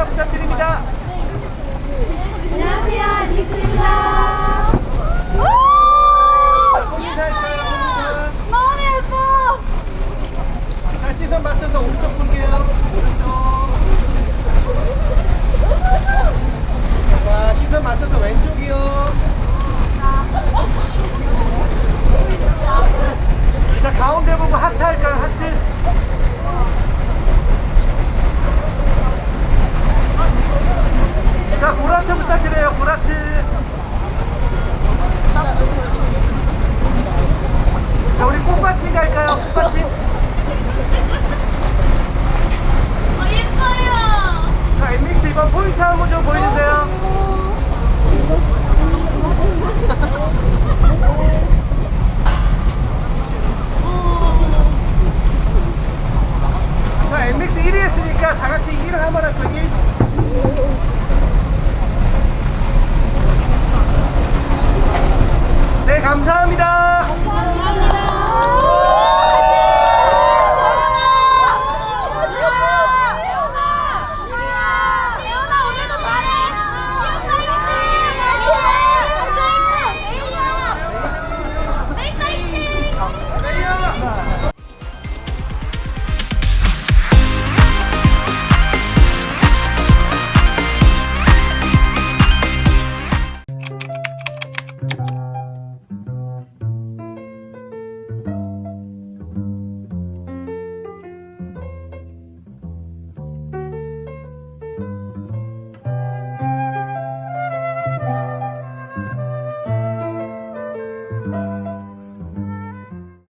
인사 부탁드립니다. 안녕하세요, 닉스입니다. 손인사 예뻐! 자, 시선 맞춰서 오른쪽 볼게요. 스타트 자 우리 꽃받침 갈까요? 꽃받침 아, 어, 예뻐요. 자 엔믹스 이번 포인트 한 번 좀 보여주세요 자 엔믹스 1위 했으니까 다 같이 1위를 한번 할까요?